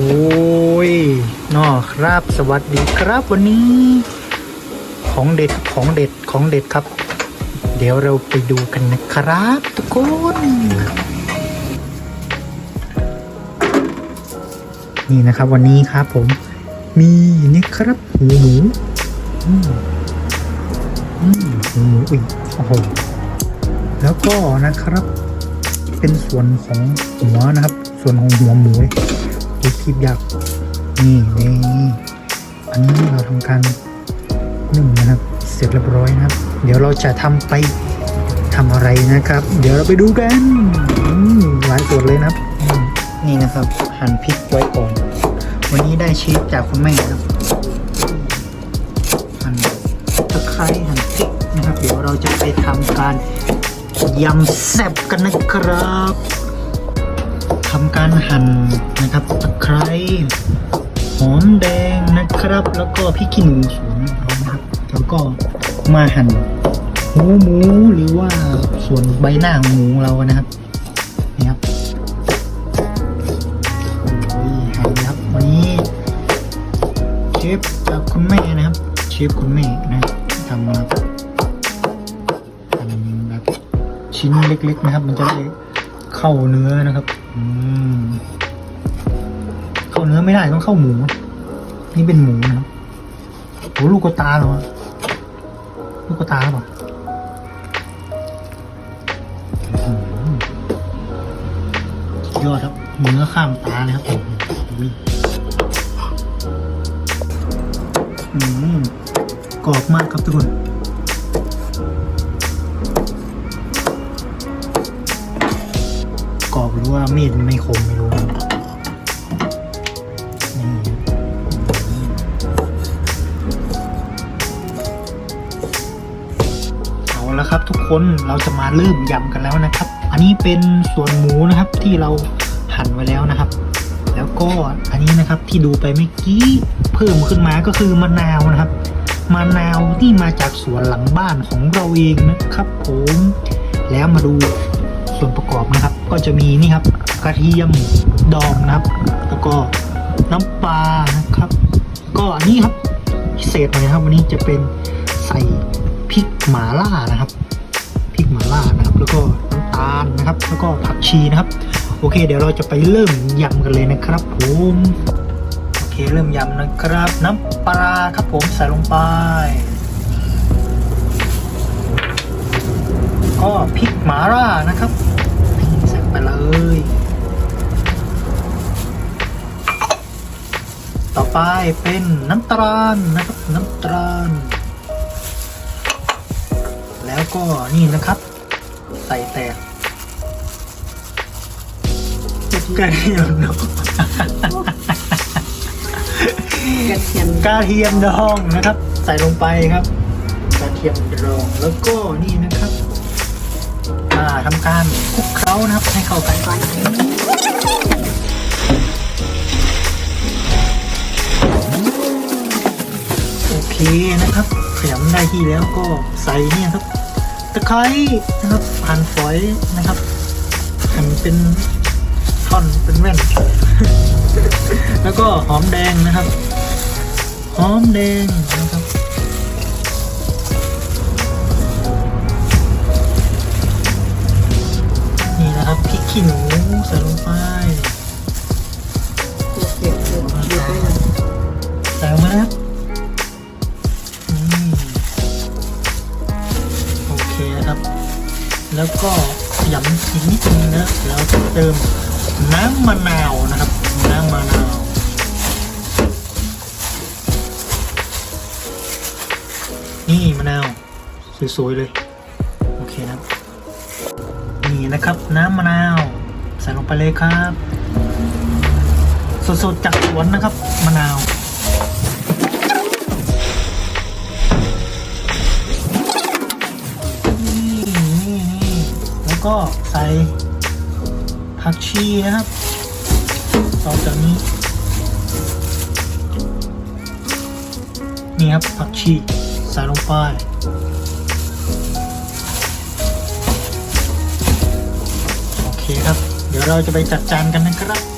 โอ้ยนอครับสวัสดีครับวันนี้ ของเด็ดของเด็ดของเด็ดครับ เดี๋ยวเราไปดูกันนะครับทุกคนนี่นะครับวันนี้ครับผมมีนี่ครับหูหมูอืมอืมหูหมูอุ้ยโอ้โหแล้วก็นะครับ เป็นส่วนของหัวนะครับ ส่วนของหัวหมู ดูคลิปยากนี่นี่อันนี้เราทำการนึ่งนะครับ เสร็จเรียบร้อยนะครับ เดี๋ยวเราจะทำไปทำอะไรนะครับ เดี๋ยวเราไปดูกันอืมหลายส่วนเลยนะครับ นี่นะครับ หั่นพริกไว้ก่อน วันนี้ได้ชีสจากคุณแม่นะครับหั่นตะไคร้หั่นพริกนะครับ เดี๋ยวเราจะไปทำการยำแซ่บกันนะครับ ทำการหั่นนะครับตะไคร้หอมแดงนะครับ แล้วก็พริกขี้หนูสวนเรานะครับแล้วก็มาหั่นหูหมูหรือว่าส่วนใบหน้าของหมูเรานะครับนี่ครับโอ้ยหายครับวันนี้เชฟจากคุณแม่นะครับเชฟคุณแม่นะครับทำมาทำแบบชิ้นเล็กๆนะครับ มันจะได้ เข้าเนื้อนะครับ อืมเข้าเนื้อไม่ได้ต้องเข้าหมู นี่เป็นหมูนะครับโหลูกกตาเหรอลูกกตาหรือเปล่าอื้อหือยอดครับเนื้อข้ามตาเลยครับผมอุ้ยอืมกรอบมากครับทุกคน หรือว่ามีดไม่คมไม่รู้นะนี่อืมเอาละครับทุกคนเราจะมาเริ่มยำกันแล้วนะครับ อันนี้เป็นส่วนหมูนะครับที่เราหั่นไว้แล้วนะครับ แล้วก็อันนี้นะครับที่ดูไปเมื่อกี้เพิ่มขึ้นมาก็คือมะนาวนะครับมะนาวที่มาจากสวนหลังบ้านของเราเองนะครับ ผม แล้วมาดูส่วนประกอบนะครับ ก็จะมีนี่ครับกระเทียมดองนะครับ แล้วก็น้ำปลานะครับ ก็อันนี้ครับพิเศษหน่อยนะครับ วันนี้จะเป็นใส่พริกหมาล่านะครับพริกหมาล่านะครับ แล้วก็น้ำตาลนะครับ แล้วก็ผักชีนะครับ โอเค เดี๋ยวเราจะไปเริ่มยำกันเลยนะครับผมโอเคเริ่มยำนะครับ น้ำปลาครับผมใส่ลงไปก็พริกหมาล่านะครับ ไปเลย ต่อไปเป็นน้ำตาลนะครับ น้ำตาล แล้วก็นี่นะครับ ใส่แตกกระเทียมดองกระเทียมกระเทียมดองนะครับ ใส่ลงไปครับกระเทียมดองแล้วก็นี่นะครับ อ่าทำการคลุกเคล้านะครับให้เข้ากันก่อนโอเคนะครับขยำได้ที่แล้วก็ใส่เนี่ยครับตะไคร้นะครับหั่นฝอยนะครับหั่นเป็นท่อนเป็นแว่น แล้วก็หอมแดงนะครับ หอมแดงนะครับ ขี้หนูใส่ลงไปเด็กๆเด็กๆเด็กๆเลยใส่ลงมาครับอืมโอเคนะครับ แล้วก็ขยำอีกนิดนึงนะแล้วเติมน้ำมะนาวนะครับ น้ำมะนาวนี่มะนาวสวยๆเลย โอเคนะครับ นี่นะครับ น้ำมะนาวใส่ลงไปเลยครับ สดๆจากสวนนะครับมะนาวนี่นี่แล้วก็ใส่ผักชีนะครับ ต่อจากนี้ นี่ครับผักชีใส่ลงไป เคครับ เดี๋ยวเราจะไปจัดจานกันนะครับ